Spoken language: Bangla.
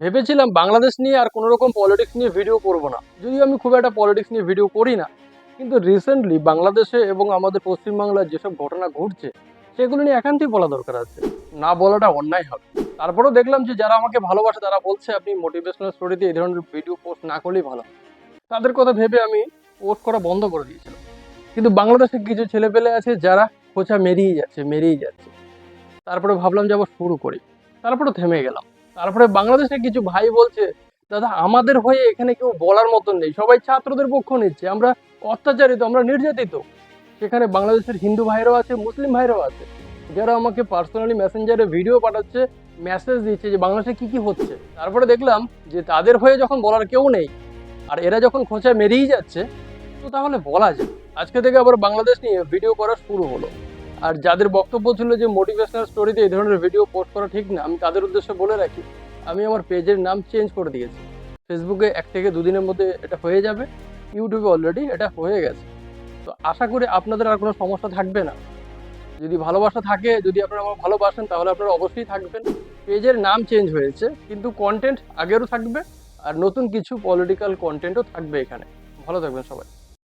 ভেবেছিলাম বাংলাদেশ নিয়ে আর কোনো রকম পলিটিক্স নিয়ে ভিডিও করব না। যদিও আমি খুব একটা পলিটিক্স নিয়ে ভিডিও করি না। কিন্তু রিসেন্টলি বাংলাদেশে এবং আমাদের পশ্চিমবাংলায় যেসব ঘটনা ঘটছে, সেগুলো নিয়ে একান্তই বলা দরকার আছে। না বলাটা অন্যায় হবে। তারপরেও দেখলাম যে যারা আমাকে ভালোবাসে, তারা বলছে, আপনি মোটিভেশনাল স্টোরিতে এই ধরনের ভিডিও পোস্ট না করলেই ভালো। তাদের কথা ভেবে আমি পোস্ট করা বন্ধ করে দিয়েছিলাম। কিন্তু বাংলাদেশে কিছু ছেলেপেলে আছে যারা খোঁচা মেরিয়ে যাচ্ছে মেরিয়ে যাচ্ছে। তারপরে ভাবলাম যে আবার শুরু করি। তারপরে থেমে গেলাম। তারপরে বাংলাদেশে কিছু ভাই বলছে, দাদা, আমাদের হয়ে এখানে কেউ বলার মতন নেই। সবাই ছাত্রদের পক্ষ নিচ্ছে। আমরা অত্যাচারিত, আমরা নির্যাতিত। সেখানে বাংলাদেশের হিন্দু ভাইরাও আছে, মুসলিম ভাইরাও আছে। যারা আমাকে পার্সোনালি মেসেঞ্জারে ভিডিও পাঠাচ্ছে, মেসেজ দিচ্ছে যে বাংলাদেশে কি কি হচ্ছে। তারপরে দেখলাম যে তাদের হয়ে যখন বলার কেউ নেই, আর এরা যখন খোঁচা মেরেই যাচ্ছে, তো তাহলে বলা যায়। আজকে থেকে আবার বাংলাদেশ নিয়ে ভিডিও করা শুরু হলো। আর যাদের বক্তব্য ছিল যে মোটিভেশনাল স্টোরিতে এই ধরনের ভিডিও পোস্ট করা ঠিক না, আমি তাদের উদ্দেশ্যে বলে রাখি, আমি আমার পেজের নাম চেঞ্জ করে দিয়েছি। ফেসবুকে এক থেকে দুদিনের মধ্যে এটা হয়ে যাবে ইউটিউবে অলরেডি এটা হয়ে গেছে। তো আশা করি আপনাদের আর কোনো সমস্যা থাকবে না। যদি ভালোবাসা থাকে, যদি আপনারা আমার ভালোবাসেন, তাহলে আপনারা অবশ্যই থাকবেন। পেজের নাম চেঞ্জ হয়েছে, কিন্তু কন্টেন্ট আগেরও থাকবে, আর নতুন কিছু পলিটিক্যাল কন্টেন্টও থাকবে এখানে। ভালো থাকবেন সবাই।